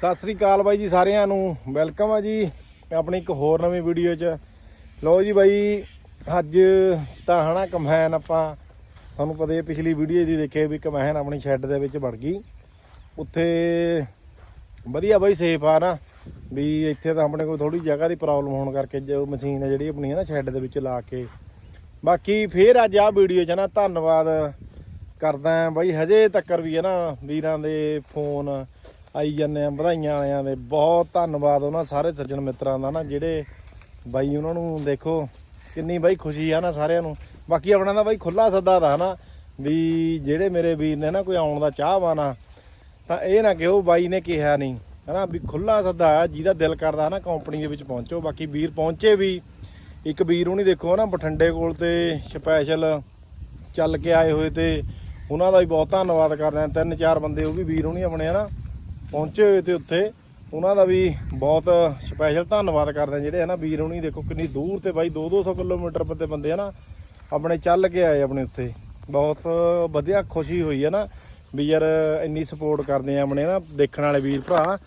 ਸਤਿ ਸ੍ਰੀ ਅਕਾਲ ਬਾਈ ਜੀ ਸਾਰਿਆਂ ਨੂੰ। ਵੈਲਕਮ ਆ ਜੀ ਆਪਣੀ ਇੱਕ ਹੋਰ ਨਵੀਂ ਵੀਡੀਓ 'ਚ। ਲਓ ਜੀ ਬਾਈ, ਅੱਜ ਤਾਂ ਹਨਾ ਕਮੈਨ ਆਪਾਂ ਤੁਹਾਨੂੰ ਪਤਾ ਹੀ ਪਿਛਲੀ ਵੀਡੀਓ ਦੀ ਦੇਖੇ ਵੀ ਕਮੈਨ ਆਪਣੀ ਸ਼ੈੱਡ ਦੇ ਵਿੱਚ ਵੜ ਗਈ। ਉੱਥੇ ਵਧੀਆ ਬਾਈ ਸੇਫ ਆ ਨਾ, ਵੀ ਇੱਥੇ ਤਾਂ ਆਪਣੇ ਕੋਲ ਥੋੜੀ ਜਗ੍ਹਾ ਦੀ ਪ੍ਰੋਬਲਮ ਹੋਣ ਕਰਕੇ ਜੋ ਮਸ਼ੀਨ ਹੈ ਜਿਹੜੀ ਆਪਣੀ ਹੈ ਨਾ ਸ਼ੈੱਡ ਦੇ ਵਿੱਚ ਲਾ ਕੇ। ਬਾਕੀ ਫੇਰ ਅੱਜ ਆ ਵੀਡੀਓ 'ਚ ਨਾ ਧੰਨਵਾਦ ਕਰਦਾ ਬਾਈ, ਹਜੇ ਤੱਕਰ ਵੀ ਹੈ ਨਾ ਵੀਰਾਂ ਦੇ ਫੋਨ। ਆਈ ਜਾਂਦੇ ਆ, ਵਧਾਈਆਂ ਵਾਲਿਆਂ ਦੇ। ਬਹੁਤ ਧੰਨਵਾਦ ਉਹਨਾਂ ਸਾਰੇ ਸੱਜਣ ਮਿੱਤਰਾਂ ਦਾ ਨਾ, ਜਿਹੜੇ ਬਾਈ ਉਹਨਾਂ ਨੂੰ ਦੇਖੋ, ਕਿੰਨੀ ਬਾਈ ਖੁਸ਼ੀ ਆ ਨਾ ਸਾਰਿਆਂ ਨੂੰ। ਬਾਕੀ ਆਪਣਾ ਦਾ ਬਾਈ ਖੁੱਲਾ ਸੱਦਾ ਦਾ ਨਾ, ਵੀ ਜਿਹੜੇ ਮੇਰੇ ਵੀਰ ਨੇ ਨਾ ਕੋਈ ਆਉਣ ਦਾ ਚਾਹਵਾਨ ਆ, ਤਾਂ ਇਹ ਨਾ ਕਿਹੋ ਬਾਈ ਨੇ ਕਿਹਾ ਨਹੀਂ ਹਨਾ, ਵੀ ਖੁੱਲਾ ਸੱਦਾ ਆ, ਜਿਹਦਾ ਦਿਲ ਕਰਦਾ ਨਾ ਕੰਪਨੀ ਦੇ ਵਿੱਚ ਪਹੁੰਚੋ। ਬਾਕੀ ਵੀਰ ਪਹੁੰਚੇ ਵੀ, ਇੱਕ ਵੀਰ ਉਹਨੀ ਦੇਖੋ ਨਾ ਬਠੰਡੇ ਕੋਲ ਤੇ ਸਪੈਸ਼ਲ ਚੱਲ ਕੇ ਆਏ ਹੋਏ ਤੇ ਉਹਨਾਂ ਦਾ ਵੀ ਬਹੁਤ ਧੰਨਵਾਦ ਕਰਦੇ ਆ। ਤਿੰਨ ਚਾਰ ਬੰਦੇ ਉਹ ਵੀ ਵੀਰ ਉਹਨੀ ਆਪਣੇ ਹਨਾ ਪਹੁੰਚੇ ਹੋਏ ਤੇ ਉੱਥੇ। ਉਹਨਾਂ ਦਾ ਵੀ ਬਹੁਤ ਸਪੈਸ਼ਲ ਧੰਨਵਾਦ ਕਰਦੇ ਆ ਜਿਹੜੇ ਹਨਾ ਵੀਰ ਉਹਨੀ ਦੇਖੋ ਕਿੰਨੀ ਦੂਰ ਤੇ ਬਾਈ 2-200 ਕਿਲੋਮੀਟਰ ਤੇ ਬੰਦੇ ਹਨਾ ਆਪਣੇ ਚੱਲ ਕੇ ਆਏ ਆਪਣੇ ਉੱਥੇ। ਬਹੁਤ ਵਧੀਆ ਖੁਸ਼ੀ ਹੋਈ ਹੈ ਨਾ ਵੀ ਯਾਰ ਇੰਨੀ ਸਪੋਰਟ ਕਰਦੇ ਆ ਆਪਣੇ ਨਾ ਦੇਖਣ ਵਾਲੇ ਵੀਰ ਭਰਾ।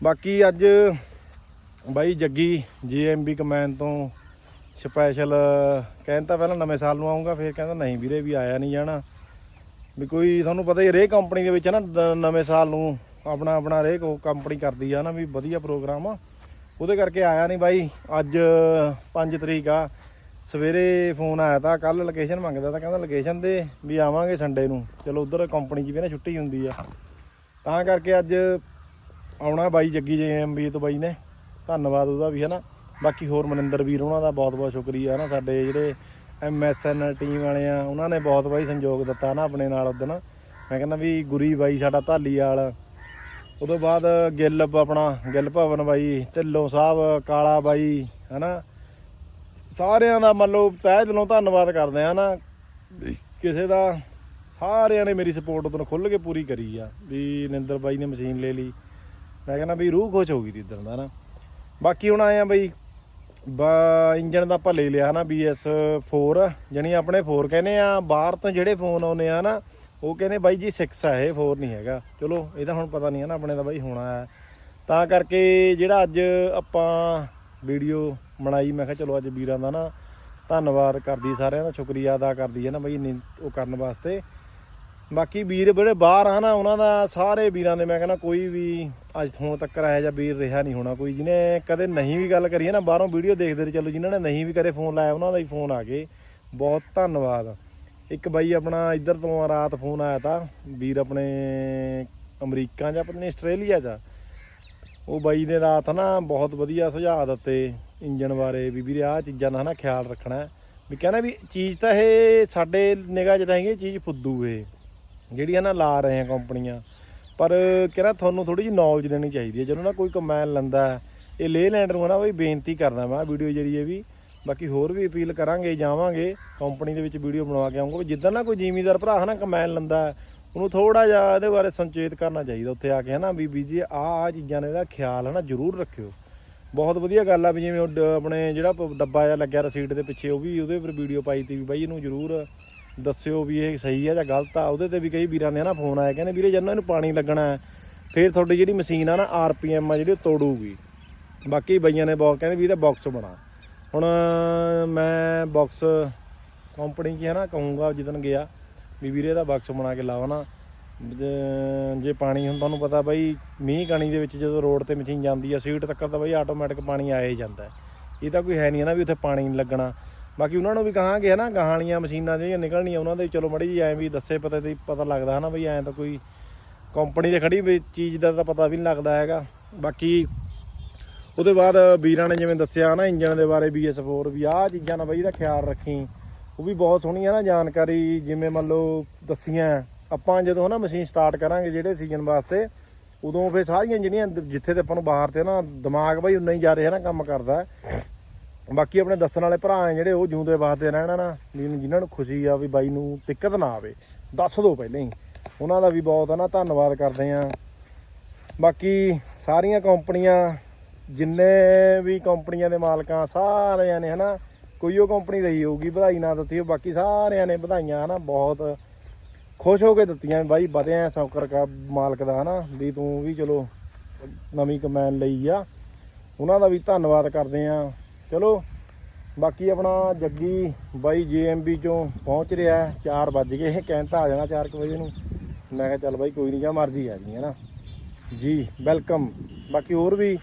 ਬਾਕੀ ਅੱਜ ਬਾਈ ਜੱਗੀ ਜੀਐਮਬੀ ਕਮੈਨ ਤੋਂ ਸਪੈਸ਼ਲ ਕਹਿੰਦਾ ਪਹਿਲਾਂ ਨਵੇਂ ਸਾਲ ਨੂੰ ਆਉਂਗਾ ਫਿਰ ਕਹਿੰਦਾ ਨਹੀਂ ਵੀਰੇ ਵੀ ਆਇਆ ਨਹੀਂ ਜਾਣਾ। ਵੀ ਕੋਈ ਤੁਹਾਨੂੰ ਪਤਾ ਹੀ ਰੇ ਕੰਪਨੀ ਦੇ ਵਿੱਚ ਨਾ ਨਵੇਂ ਸਾਲ ਨੂੰ ਆਪਣਾ ਆਪਣਾ ਰੇ ਕੰਪਨੀ ਕਰਦੀ ਆ ਨਾ ਵੀ ਵਧੀਆ ਪ੍ਰੋਗਰਾਮ ਆ। ਉਹਦੇ ਕਰਕੇ ਆਇਆ ਨਹੀਂ ਬਾਈ, ਅੱਜ 5 ਤਰੀਕ ਆ। ਸਵੇਰੇ ਫੋਨ ਆਇਆ ਤਾਂ ਕੱਲ ਲੋਕੇਸ਼ਨ ਮੰਗਦਾ ਤਾਂ ਕਹਿੰਦਾ ਲੋਕੇਸ਼ਨ ਦੇ ਵੀ ਆਵਾਂਗੇ ਸੰਡੇ ਨੂੰ। ਚਲੋ ਉਧਰ ਕੰਪਨੀ 'ਚ ਵੀ ਨਾ ਛੁੱਟੀ ਹੁੰਦੀ ਆ। ਤਾਂ ਕਰਕੇ ਅੱਜ ਆਉਣਾ ਬਾਈ ਜੱਗੀ ਜੀਐਮਬੀ ਤੋਂ ਬਾਈ ਨੇ। ਧੰਨਵਾਦ ਉਹਦਾ ਵੀ ਹੈ ਨਾ ਬਾਕੀ ਹੋਰ ਮਨਿੰਦਰ ਵੀਰ ਉਹਨਾਂ ਦਾ ਬਹੁਤ ਬਹੁਤ ਸ਼ੁਕਰੀਆ ਨਾ ਸਾਡੇ ਜਿਹੜੇ ਐਮਐਸਐਨ ਟੀਮ ਵਾਲੇ ਆ, ਉਹਨਾਂ ਨੇ ਬਹੁਤ ਬਾਈ ਸੰਯੋਗ ਦਿੱਤਾ ਨਾ ਆਪਣੇ ਨਾਲ ਉਦੋਂ ਮੈਂ ਕਹਿੰਦਾ ਵੀ ਗੁਰੀ ਬਾਈ ਸਾਡਾ ਢਾਲੀ ਵਾਲ ਉਦੋਂ ਬਾਅਦ ਗਿੱਲ ਆਪਣਾ, ਗਿੱਲ ਭਵਨ ਬਾਈ, ਢਿੱਲੋਂ ਸਾਹਿਬ, ਕਾਲਾ ਬਾਈ, ਹਨਾ? ਸਾਰਿਆਂ ਦਾ ਮੰਨ ਲਓ ਤਹਿ ਦਿਲੋਂ ਧੰਨਵਾਦ ਕਰਦੇ ਆ ਨਾ ਕਿਸੇ ਦਾ, ਸਾਰਿਆਂ ਨੇ ਮੇਰੀ ਸਪੋਰਟ ਉਦੋਂ ਖੁੱਲ ਕੇ ਪੂਰੀ ਕਰੀ ਆ, ਵੀ ਨਿੰਦਰ ਬਾਈ ਨੇ ਮਸ਼ੀਨ ਲੈ ਲਈ। ਮੈਂ ਕਹਿੰਦਾ ਵੀ ਰੂਹ ਖੁਸ਼ ਹੋ ਗਈ ਤੀ ਇਦਾਂ ਦਾ ਨਾ ਬਾਕੀ ਹੁਣ ਆਏ ਆ ਬਈ, ਬਾ ਇੰਜਨ ਦਾ ਆਪਾਂ ਲੈ ਲਿਆ ਨਾ BS4 ਜਣੀ ਆਪਣੇ 4 ਕਹਿੰਦੇ ਆ, ਬਾਹਰ ਤੋਂ ਜਿਹੜੇ ਫੋਨ ਆਉਨੇ ਆ ਨਾ ਉਹ ਕਹਿੰਦੇ ਬਾਈ ਜੀ 6 ਆ ਇਹ 4 ਨਹੀਂ ਹੈਗਾ। ਚਲੋ, ਇਹ ਤਾਂ ਹੁਣ ਪਤਾ ਨਹੀਂ ਹੈ ਨਾ ਆਪਣੇ ਦਾ ਬਾਈ ਹੋਣਾ ਹੈ। ਤਾਂ ਕਰਕੇ ਜਿਹੜਾ ਅੱਜ ਆਪਾਂ ਵੀਡੀਓ ਬਣਾਈ, ਮੈਂ ਕਿਹਾ ਚਲੋ ਅੱਜ ਵੀਰਾਂ ਦਾ ਨਾ ਧੰਨਵਾਦ ਕਰਦੀ ਸਾਰਿਆਂ ਦਾ, ਸ਼ੁਕਰੀਆ ਅਦਾ ਕਰਦੀ ਹੈ ਨਾ ਬਾਈ ਇੰਨੀ ਉਹ ਕਰਨ ਵਾਸਤੇ। ਬਾਕੀ ਵੀਰ ਜਿਹੜੇ ਬਾਹਰ ਆ ਨਾ, ਉਹਨਾਂ ਦਾ ਸਾਰੇ ਵੀਰਾਂ ਦੇ ਮੈਂ ਕਹਿੰਦਾ ਕੋਈ ਵੀ ਅੱਜ ਹੁਣ ਤੱਕ ਇਹੋ ਜਿਹਾ ਵੀਰ ਰਿਹਾ ਨਹੀਂ ਹੋਣਾ। ਕੋਈ ਜਿਹਨੇ ਕਦੇ ਨਹੀਂ ਵੀ ਗੱਲ ਕਰੀ ਹੈ ਨਾ, ਬਾਹਰੋਂ ਵੀਡੀਓ ਦੇਖਦੇ ਰਹੇ, ਚਲੋ ਜਿਨ੍ਹਾਂ ਨੇ ਨਹੀਂ ਵੀ ਕਦੇ ਫੋਨ ਲਾਇਆ, ਉਹਨਾਂ ਦਾ ਹੀ ਫੋਨ ਆ ਗਏ। ਬਹੁਤ ਧੰਨਵਾਦ। ਇੱਕ ਬਾਈ ਆਪਣਾ ਇੱਧਰ ਤੋਂ ਰਾਤ ਫੋਨ ਆਇਆ ਤਾਂ, ਵੀਰ ਆਪਣੇ ਅਮਰੀਕਾ ਜਾਂ ਪਤਨੀ ਆਸਟ੍ਰੇਲੀਆ 'ਚ ਉਹ ਬਾਈ ਨੇ ਰਾਤ ਨਾ ਬਹੁਤ ਵਧੀਆ ਸੁਝਾਅ ਦਿੱਤੇ ਇੰਜਨ ਬਾਰੇ ਵੀ, ਵੀਰੇ ਆਹ ਚੀਜ਼ਾਂ ਦਾ ਨਾ ਖਿਆਲ ਰੱਖਣਾ ਵੀ ਕਹਿੰਦਾ ਵੀ ਚੀਜ਼ ਤਾਂ ਇਹ ਸਾਡੇ ਨਿਗਾਹ 'ਚ ਤਾਂ ਹੈਗੀ, ਚੀਜ਼ ਫੁੱਦੂ ਇਹ, ਜਿਹੜੀਆਂ ਨਾ ਲਾ ਰਹੇ ਆ ਕੰਪਨੀਆਂ। ਪਰ ਕਹਿੰਦਾ ਤੁਹਾਨੂੰ ਥੋੜੀ ਜਿਹੀ ਨੌਲੇਜ ਦੇਣੀ ਚਾਹੀਦੀ ਹੈ, ਜਦੋਂ ਨਾ ਕੋਈ ਕਮੈਨ ਲੈਂਦਾ ਇਹ ਲੇ ਲੈਂਡਰ ਨੂੰ ਨਾ ਬਈ ਬੇਨਤੀ ਕਰਦਾ ਮੈਂ ਵੀਡੀਓ ਜਰੀਏ ਵੀ ਬਾਕੀ ਹੋਰ ਵੀ ਅਪੀਲ ਕਰਾਂਗੇ ਜਾਵਾਂਗੇ ਕੰਪਨੀ ਦੇ ਵਿੱਚ ਵੀਡੀਓ ਬਣਵਾ ਕੇ ਆਉਂਗਾ ਵੀ ਜਿੱਦਾਂ ਨਾ ਕੋਈ ਜ਼ਿਮੀਦਾਰ ਭਰਾ ਹਨਾ ਕਮੈਨ ਲੈਂਦਾ ਉਹਨੂੰ ਥੋੜਾ ਜਿਹਾ ਇਹਦੇ ਬਾਰੇ ਸੰਚੇਤ ਕਰਨਾ ਚਾਹੀਦਾ ਉੱਥੇ ਆ ਕੇ ਹਨਾ ਵੀ ਵੀ ਜੀ ਆਹ ਆਹ ਚੀਜ਼ਾਂ ਨੇ ਇਹਦਾ ਖਿਆਲ ਹਨਾ ਜ਼ਰੂਰ ਰੱਖਿਓ। ਬਹੁਤ ਵਧੀਆ ਗੱਲ ਆ ਵੀ ਜਿਵੇਂ ਉਹ ਡ- ਆਪਣੇ ਜਿਹੜਾ ਪ- ਡੱਬਾ ਜਿਹਾ ਲੱਗਿਆ ਰਸੀਟ ਦੇ ਪਿੱਛੇ ਉਹ ਵੀ ਉਹਦੇ ਉੱਪਰ ਵੀਡੀਓ ਪਾਈ ਤੀ ਵੀ ਬਾਈ ਇਹਨੂੰ ਜ਼ਰੂਰ ਦੱਸਿਓ ਵੀ ਇਹ ਸਹੀ ਆ ਜਾਂ ਗਲਤ ਆ। ਉਹਦੇ ਤੇ ਵੀ ਕਈ ਵੀਰਾਂ ਦੇ ਨਾ ਫੋਨ ਆਇਆ ਕਹਿੰਦੇ ਵੀਰੇ ਜਦੋਂ ਇਹਨੂੰ ਪਾਣੀ ਲੱਗਣਾ ਹੈ, ਫਿਰ ਤੁਹਾਡੀ ਜਿਹੜੀ ਮਸ਼ੀਨ ਆ ਨਾ ਆਰਪੀਐਮ ਆ ਜਿਹੜੀ ਉਹ ਤੋੜੂਗੀ। ਬਾਕੀ ਬਈਆਂ ਨੇ ਬਹੁਤ ਕਹਿੰਦੇ ਵੀ ਇਹਦਾ ਬਾਕਸ ਬਣਾ। ਹੁਣ ਮੈਂ ਬਾਕਸ ਕੰਪਨੀ 'ਚ ਹੈ ਨਾ, ਕਹੂੰਗਾ ਜਿੱਦਣ ਗਿਆ, ਵੀ ਵੀਰੇ ਦਾ ਬਾਕਸ ਬਣਾ ਕੇ ਲਾਓ ਨਾ। ਜੇ- ਜੇ ਪਾਣੀ ਹੁਣ ਤੁਹਾਨੂੰ ਪਤਾ ਬਾਈ, ਮੀਂਹ ਕਣੀ ਦੇ ਵਿੱਚ ਜਦੋਂ ਰੋਡ ਤੇ ਮਸ਼ੀਨ ਜਾਂਦੀ ਆ, ਸੀਟ ਤੱਕ ਤਾਂ ਬਾਈ ਆਟੋਮੈਟਿਕ ਪਾਣੀ ਆ ਹੀ ਜਾਂਦਾ ਇਹ ਤਾਂ ਕੋਈ ਹੈ ਨਹੀਂ ਨਾ ਵੀ ਉੱਥੇ ਪਾਣੀ ਨਹੀਂ ਲੱਗਣਾ। ਬਾਕੀ ਉਹਨਾਂ ਨੂੰ ਵੀ ਕਹਾਂਗੇ ਹੈ ਨਾ, ਗਾਹਾਂ ਮਸ਼ੀਨਾਂ ਜਿਹੜੀਆਂ ਨਿਕਲਣੀਆਂ, ਉਹਨਾਂ ਦੇ ਚਲੋ ਮੜੀ ਜੀ ਐਂ ਵੀ ਦੱਸੇ ਪਤਾ ਤੇ ਪਤਾ ਲੱਗਦਾ ਹੈ ਨਾ ਬਈ ਐਂ ਤਾਂ ਕੋਈ ਕੰਪਨੀ ਦੇ ਖੜੀ ਵੀ ਚੀਜ਼ ਦਾ ਤਾਂ ਪਤਾ ਵੀ ਨਹੀਂ ਲੱਗਦਾ ਹੈਗਾ। ਬਾਕੀ ਉਹਦੇ ਬਾਅਦ ਵੀਰਾਂ ਨੇ ਜਿਵੇਂ ਦੱਸਿਆ ਨਾ ਇੰਜਨ ਦੇ ਬਾਰੇ BS4 ਵੀ ਆਹ ਚੀਜ਼ਾਂ ਦਾ ਬਈ ਦਾ ਖਿਆਲ ਰੱਖੀ। ਉਹ ਵੀ ਬਹੁਤ ਸੋਹਣੀ ਆ ਨਾ ਜਾਣਕਾਰੀ, ਜਿਵੇਂ ਮੰਨ ਲਓ ਦੱਸੀਆਂ, ਆਪਾਂ ਜਦੋਂ ਨਾ ਮਸ਼ੀਨ ਸਟਾਰਟ ਕਰਾਂਗੇ ਜਿਹੜੇ ਸੀਜ਼ਨ ਵਾਸਤੇ, ਉਦੋਂ ਫਿਰ ਸਾਰੀਆਂ ਜਿਹੜੀਆਂ ਜਿੱਥੇ ਤੇ ਆਪਾਂ ਨੂੰ ਬਾਹਰ ਤੇ ਨਾ ਦਿਮਾਗ ਬਈ ਉਨਾ ਹੀ ਜ਼ਿਆਦਾ ਹੈ ਨਾ ਕੰਮ ਕਰਦਾ। ਬਾਕੀ ਆਪਣੇ ਦੱਸਣ ਵਾਲੇ ਭਰਾ ਆ ਜਿਹੜੇ ਉਹ ਜਿਉਂਦੇ ਵਾਸਤੇ ਰਹਿਣਾ ਨਾ ਵੀ ਜਿਨ੍ਹਾਂ ਨੂੰ ਖੁਸ਼ੀ ਆ ਵੀ ਬਾਈ ਨੂੰ ਦਿੱਕਤ ਨਾ ਆਵੇ। ਦੱਸ ਦਿਓ ਪਹਿਲਾਂ ਹੀ। ਉਹਨਾਂ ਦਾ ਵੀ ਬਹੁਤ ਹੈ ਨਾ, ਧੰਨਵਾਦ ਕਰਦੇ ਆ ਬਾਕੀ ਸਾਰੀਆਂ ਕੰਪਨੀਆਂ ਜਿੰਨੇ ਵੀ ਕੰਪਨੀਆਂ ਦੇ ਮਾਲਕਾਂ ਸਾਰਿਆਂ ਨੇ, ਹਨਾ, ਕੋਈ ਉਹ ਕੰਪਨੀ ਰਹੀ ਹੋਊਗੀ, ਵਧਾਈ ਨਾ ਦਿੱਤੀ ਹੋ ਬਾਕੀ ਸਾਰਿਆਂ ਨੇ ਵਧਾਈਆਂ, ਹਨਾ, ਬਹੁਤ ਖੁਸ਼ ਹੋ ਕੇ ਦਿੱਤੀਆਂ ਵੀ ਬਾਈ, ਵਧਿਆ ਸੌਕਰ ਕਾ ਮਾਲਕ ਦਾ, ਹਨਾ, ਵੀ ਤੂੰ ਵੀ ਚਲੋ ਨਵੀਂ ਕਮੈਨ ਲਈ ਆ। ਉਹਨਾਂ ਦਾ ਵੀ ਧੰਨਵਾਦ ਕਰਦੇ ਆ ਚਲੋ, ਬਾਕੀ ਆਪਣਾ ਜੱਗੀ ਬਾਈ ਜੀਐਮਬੀ ਚੋਂ ਪਹੁੰਚ ਰਿਹਾ 4 ਵੱਜ ਗਏ ਕਹਿੰਦਾ ਆ ਜਾਣਾ 4 ਵਜੇ ਨੂੰ। ਮੈਂ ਕਿਹਾ ਚੱਲ ਬਾਈ, ਕੋਈ ਨਹੀਂ ਜਾਂ ਮਰਜ਼ੀ ਆ ਜੀ ਹੈ ਨਾ ਜੀ, ਵੈਲਕਮ। ਬਾਕੀ ਹੋਰ ਵੀ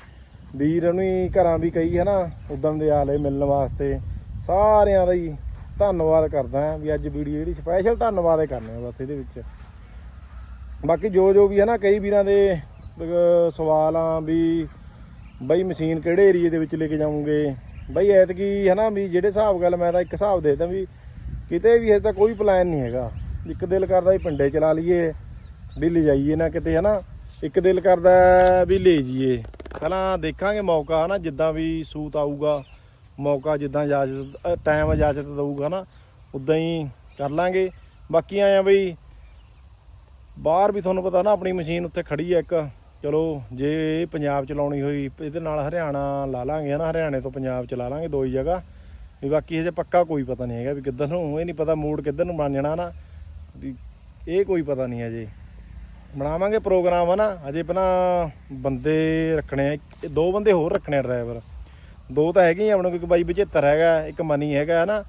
ਵੀਰ ਨੂੰ ਹੀ ਘਰਾਂ ਵੀ ਕਈ ਹੈ ਨਾ ਉਦੋਂ ਦੇ ਆਲੇ ਮਿਲਣ ਵਾਸਤੇ। ਸਾਰਿਆਂ ਦਾ ਹੀ ਧੰਨਵਾਦ ਕਰਦਾ ਵੀ ਅੱਜ ਵੀਡੀਓ ਜਿਹੜੀ ਸਪੈਸ਼ਲ ਧੰਨਵਾਦ ਹੀ ਕਰਨੇ ਆ ਬਸ ਇਹਦੇ ਵਿੱਚ। ਬਾਕੀ ਜੋ ਜੋ ਵੀ ਹੈ ਨਾ, ਕਈ ਵੀਰਾਂ ਦੇ ਸਵਾਲ ਆ ਵੀ ਬਈ ਮਸ਼ੀਨ ਕਿਹੜੇ ਏਰੀਏ ਦੇ ਵਿੱਚ ਲੈ ਕੇ ਜਾਉਂਗੇ ਬਈ ਐਤਕੀ ਹੈ ਨਾ ਵੀ ਜਿਹੜੇ ਹਿਸਾਬ ਗੱਲ ਮੈਂ ਤਾਂ ਇੱਕ ਹਿਸਾਬ ਦੇਦਾ ਵੀ ਕਿਤੇ ਵੀ ਇਹ ਤਾਂ ਕੋਈ ਪਲਾਨ ਨਹੀਂ ਹੈਗਾ। ਇੱਕ ਦਿਲ ਕਰਦਾ ਵੀ ਪਿੰਡੇ ਚਲਾ ਲਈਏ, ਵੀ ਲੈ ਜਾਈਏ ਨਾ ਕਿਤੇ, ਹੈ ਨਾ। ਇੱਕ ਦਿਲ ਕਰਦਾ ਵੀ ਲੈ ਜਾਈਏ। ਪਹਿਲਾਂ ਦੇਖਾਂਗੇ ਮੌਕਾ, ਹਨਾ, ਜਿੱਦਾਂ ਵੀ ਸੂਤ ਆਊਗਾ, ਮੌਕਾ ਜਿੱਦਾਂ ਇਜਾਜ਼ਤ ਟਾਈਮ ਇਜਾਜ਼ਤ ਦਊਗਾ ਨਾ ਉਦਾਂ ਹੀ ਕਰ ਲਾਂਗੇ। ਬਾਕੀ ਆਇਆ ਬਈ, ਬਾਹਰ ਵੀ ਤੁਹਾਨੂੰ ਪਤਾ ਨਾ, ਆਪਣੀ ਮਸ਼ੀਨ ਉੱਤੇ ਖੜੀ ਹੈ ਇੱਕ। ਚਲੋ, ਜੇ ਪੰਜਾਬ ਚ ਲਾਉਣੀ ਹੋਈ, ਇਹਦੇ ਨਾਲ ਹਰਿਆਣਾ ਲਾ ਲਾਂਗੇ ਨਾ ਹਰਿਆਣੇ ਤੋਂ ਪੰਜਾਬ ਚ ਲਾ ਲਾਂਗੇ, ਦੋ ਹੀ ਜਗ੍ਹਾ। ਵੀ ਬਾਕੀ ਹਜੇ ਪੱਕਾ ਕੋਈ ਪਤਾ ਨਹੀਂ ਹੈਗਾ ਵੀ ਕਿੱਧਰ ਨੂੰ, ਇਹ ਨਹੀਂ ਪਤਾ ਮੂਡ ਕਿੱਧਰ ਨੂੰ ਬਣ ਜਾਣਾ ਨਾ ਵੀ ਇਹ ਕੋਈ ਪਤਾ ਨਹੀਂ ਹੈ ਜੇ। ਬਣਾਵਾਂਗੇ ਪ੍ਰੋਗਰਾਮ ਆ ਨਾ ਅਜੇ ਪਹਿਲਾਂ ਬੰਦੇ ਰੱਖਣੇ ਆ ਦੋ ਬੰਦੇ ਹੋਰ ਰੱਖਣੇ ਆ ਡਰਾਈਵਰ ਦੋ ਤਾਂ ਹੈਗੇ ਆਪਣੇ ਕੋਲ, ਇੱਕ ਬਾਈ 75 ਹੈਗਾ, ਇੱਕ ਮਨੀ ਹੈਗਾ ਨਾ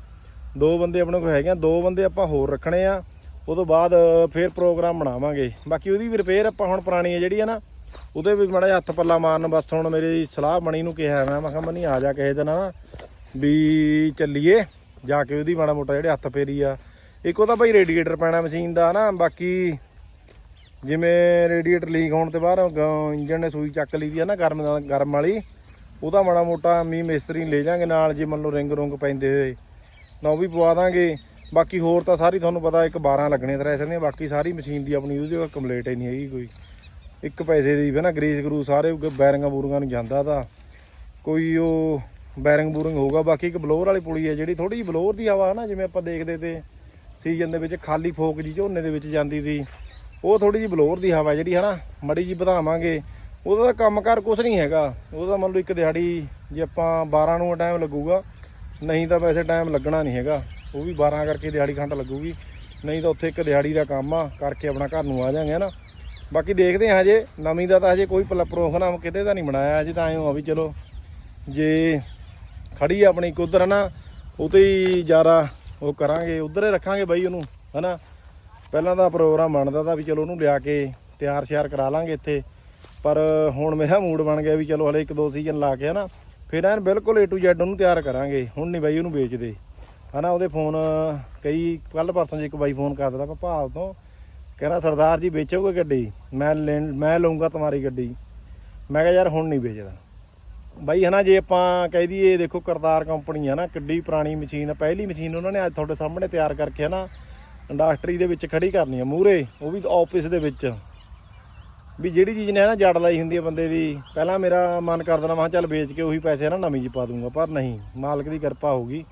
ਦੋ ਬੰਦੇ ਆਪਣੇ ਕੋਲ ਹੈਗੇ ਆ, ਦੋ ਬੰਦੇ ਆਪਾਂ ਹੋਰ ਰੱਖਣੇ ਆ। ਉਹ ਤੋਂ ਬਾਅਦ ਫੇਰ ਪ੍ਰੋਗਰਾਮ ਬਣਾਵਾਂਗੇ। ਬਾਕੀ ਉਹਦੀ ਵੀ ਰਿਪੇਅਰ ਆਪਾਂ ਹੁਣ ਪੁਰਾਣੀ ਹੈ ਜਿਹੜੀ ਹੈ ਨਾ ਉਹਦੇ ਵੀ ਮਾੜਾ ਜਿਹਾ ਹੱਥ ਪੱਲਾ ਮਾਰਨ ਬਸ ਹੁਣ ਮੇਰੀ ਸਲਾਹ ਮਣੀ ਨੂੰ ਕਿਹਾ, ਮੈਂ ਮੈਂ ਕਿਹਾ, ਮਨੀ, ਆ ਜਾ ਕਿਸੇ ਦਿਨ ਨਾ ਵੀ ਚੱਲੀਏ, ਜਾ ਕੇ ਉਹਦੀ ਮਾੜਾ ਮੋਟਾ ਜਿਹੜੇ ਹੱਥ ਫੇਰੀ ਆ। ਇੱਕ ਉਹਦਾ ਬਾਈ ਰੇਡੀਏਟਰ ਪੈਣਾ ਮਸ਼ੀਨ ਦਾ ਨਾ ਬਾਕੀ ਜਿਵੇਂ ਰੇਡੀਏਟਰ ਲੀਕ ਹੋਣ ਤੇ ਬਾਅਦ ਇੰਜਨ ਨੇ ਸੂਈ ਚੱਕ ਲਈ ਦੀ ਆ ਨਾ ਗਰਮ ਨਾਲ, ਗਰਮ ਵਾਲੀ, ਉਹਦਾ ਮਾੜਾ ਮੋਟਾ ਮੀ ਮਿਸਤਰੀ ਲੈ ਜਾਾਂਗੇ ਨਾਲ, ਜੇ ਮੰਨ ਲਓ ਰਿੰਗ ਰੁੰਗ ਪੈਂਦੇ ਹੋਏ। ਨਾ ਉਹ ਵੀ ਪਵਾ ਦਾਂਗੇ। ਬਾਕੀ ਹੋਰ ਤਾਂ ਸਾਰੀ ਤੁਹਾਨੂੰ ਪਤਾ ਇੱਕ 12 ਲੱਗਣੇ ਤਰ੍ਹਾਂ ਦੀਆਂ, ਬਾਕੀ ਸਾਰੀ ਮਸ਼ੀਨ ਦੀ ਆਪਣੀ ਉਹਦੀ ਕੰਪਲੀਟ ਹੀ ਨਹੀਂ ਹੈਗੀ ਕੋਈ। ਇੱਕ ਪੈਸੇ ਦੀ ਵੀ ਨਾ ਗਰੀਸ ਗਰੂ ਸਾਰੇ ਬੈਰਿੰਗਾਂ ਬੂਰਿੰਗਾਂ ਨੂੰ ਜਾਂਦਾ ਤਾਂ। ਕੋਈ ਉਹ ਬੈਰਿੰਗ ਬੂਰਿੰਗ ਹੋਊਗਾ, ਬਾਕੀ ਇੱਕ ਬਲੋਰ ਵਾਲੀ ਪੁਲੀ ਹੈ ਜਿਹੜੀ ਥੋੜੀ ਜਿਹੀ ਬਲੋਰ ਦੀ ਹਵਾ ਨਾ, ਜਿਵੇਂ ਆਪਾਂ ਦੇਖਦੇ ਤੇ ਸੀਜ਼ਨ ਦੇ ਵਿੱਚ ਖਾਲੀ ਫੋਕ ਜੀ ਝੋਨੇ ਦੇ ਵਿੱਚ ਜਾਂਦੀ ਸੀ। ਉਹ ਥੋੜੀ ਜਿਹੀ ਬਲੋਰ ਦੀ ਹਵਾ ਜਿਹੜੀ ਹੈ ਨਾ ਮੜੀ ਜੀ ਵਧਾਵਾਂਗੇ। ਉਹਦਾ ਤਾਂ ਕੰਮਕਾਰ ਕੁਝ ਨਹੀਂ ਹੈਗਾ। ਉਹਦਾ ਮੰਨ ਲਓ ਇੱਕ ਦਿਹਾੜੀ ਜੇ ਆਪਾਂ 12 ਨੂੰ ਟਾਈਮ ਲੱਗੂਗਾ, ਨਹੀਂ ਤਾਂ ਵੈਸੇ ਟਾਈਮ ਲੱਗਣਾ ਨਹੀਂ ਹੈਗਾ। ਉਹ ਵੀ 12 ਕਰਕੇ ਦਿਹਾੜੀ ਖੰਡ ਲੱਗੂਗੀ। ਨਹੀਂ ਤਾਂ ਉੱਥੇ ਇੱਕ ਦਿਹਾੜੀ ਦਾ ਕੰਮ ਆ, ਕਰਕੇ ਆਪਣਾ ਘਰ ਨੂੰ ਆ ਜਾਾਂਗੇ ਨਾ ਬਾਕੀ ਦੇਖਦੇ ਹਾਂ ਹਜੇ, ਨਵੀਂ ਦਾ ਤਾਂ ਹਜੇ ਕੋਈ ਪਲ- ਪ੍ਰੋਗਰਾਮ ਕਿਤੇ ਦਾ ਨਹੀਂ ਬਣਾਇਆ, ਹਜੇ ਤਾਂ ਐਂ ਆ ਵੀ ਚਲੋ, ਜੇ ਖੜੀ ਆਪਣੀ ਕੁਦਰ ਉਧਰ ਨਾ ਉਹ ਤੇ ਹੀ ਜ਼ਿਆਦਾ ਉਹ ਕਰਾਂਗੇ, ਉਧਰ ਹੀ ਰੱਖਾਂਗੇ ਬਾਈ ਉਹਨੂੰ, ਹਨਾ। ਪਹਿਲਾਂ ਤਾਂ ਪ੍ਰੋਗਰਾਮ ਬਣਦਾ ਤਾਂ ਵੀ ਚਲੋ ਉਹਨੂੰ ਲਿਆ ਕੇ ਤਿਆਰ ਸ਼ਿਆਰ ਕਰਾ ਲਾਂਗੇ ਇੱਥੇ। ਪਰ ਹੁਣ ਮੇਰਾ ਮੂਡ ਬਣ ਗਿਆ ਵੀ ਚਲੋ ਹਲੇ ਇੱਕ ਦੋ ਸੀਜ਼ਨ ਲਾ ਕੇ ਹਨਾ, ਫਿਰ ਐਨ ਬਿਲਕੁਲ A to Z ਉਹਨੂੰ ਤਿਆਰ ਕਰਾਂਗੇ, ਹੁਣ ਨਹੀਂ ਬਾਈ ਉਹਨੂੰ ਵੇਚਦੇ। ਹਨਾ, ਉਹਦੇ ਫੋਨ ਕਈ ਕੱਲ ਪਰਸੋਂ ਜੇ ਇੱਕ ਬਾਈ ਫੋਨ ਕਰਦਾ ਤਾ ਭਾਵ ਤੋਂ ਕਹਿੰਦਾ, ਸਰਦਾਰ ਜੀ ਵੇਚੋਗੇ ਗੱਡੀ? ਮੈਂ ਲੈਣ ਮੈਂ ਲਊਂਗਾ ਤੁਹਾਡੀ ਗੱਡੀ। ਮੈਂ ਕਿਹਾ, ਯਾਰ ਹੁਣ ਨਹੀਂ ਵੇਚਦਾ। ਬਾਈ ਹਨਾ, ਜੇ ਆਪਾਂ ਕਹਿ ਦਈਏ ਦੇਖੋ ਕਰਤਾਰ ਕੰਪਨੀ ਹੈ ਨਾ, ਕਿੱਡੀ ਪੁਰਾਣੀ ਮਸ਼ੀਨ ਪਹਿਲੀ ਮਸ਼ੀਨ ਉਹਨਾਂ ਨੇ ਅੱਜ ਤੁਹਾਡੇ ਸਾਹਮਣੇ ਤਿਆਰ ਕਰਕੇ ਹਨਾ ਇੰਡਸਟਰੀ ਦੇ ਵਿੱਚ ਖੜੀ ਕਰਨੀ ਆ ਮੂਰੇ ਉਹ ਵੀ ਆਫਿਸ ਦੇ ਵਿੱਚ। ਵੀ ਜਿਹੜੀ ਚੀਜ਼ ਨੇ ਨਾ ਜੜ ਲਾਈ ਹੁੰਦੀ ਆ ਬੰਦੇ ਦੀ, ਪਹਿਲਾਂ ਮੇਰਾ ਮਨ ਕਰਦਾ ਨਾ, ਮੈਂ ਚੱਲ ਵੇਚ ਕੇ ਉਹੀ ਪੈਸੇ ਨਾ ਨਵੀਂ ਚ ਪਾ ਦੂੰਗਾ, ਪਰ ਨਹੀਂ, ਮਾਲਕ ਦੀ ਕਿਰਪਾ ਹੋਊਗੀ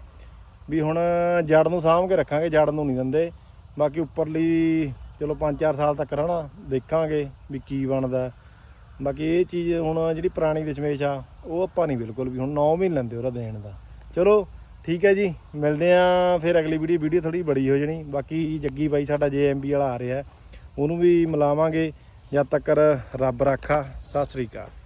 ਵੀ ਹੁਣ ਜੜ ਨੂੰ ਸਾਂਭ ਕੇ ਰੱਖਾਂਗੇ, ਜੜ ਨੂੰ ਨਹੀਂ ਦਿੰਦੇ। ਬਾਕੀ ਉੱਪਰਲੀ ਚਲੋ 5-4 ਸਾਲ ਤੱਕ ਰਹਿਣਾ, ਦੇਖਾਂਗੇ ਵੀ ਕੀ ਬਣਦਾ। ਬਾਕੀ ਇਹ ਚੀਜ਼ ਹੁਣ ਜਿਹੜੀ ਪੁਰਾਣੀ ਦਸ਼ਮੇਸ਼ ਆ, ਉਹ ਆਪਾਂ ਨਹੀਂ ਬਿਲਕੁਲ ਵੀ, ਹੁਣ 9 ਮਹੀਨੇ ਲੈਂਦੇ ਉਹਦਾ ਦੇਣ ਦਾ। ਚਲੋ ਠੀਕ ਹੈ ਜੀ, ਮਿਲਦੇ ਆ ਫਿਰ ਅਗਲੀ ਵੀਡੀਓ ਵੀਡੀਓ ਥੋੜੀ ਬੜੀ ਹੋ ਜਾਣੀ, ਬਾਕੀ ਜੱਗੀ ਬਾਈ ਸਾਡਾ ਜੇਐਮਬੀ ਵਾਲਾ ਆ ਰਿਹਾ, ਉਹਨੂੰ ਵੀ ਮਿਲਾਵਾਂਗੇ, ਜਦ ਤੱਕ ਰੱਬ ਰਾਖਾ, ਸਤਿ ਸ੍ਰੀ ਅਕਾਲ।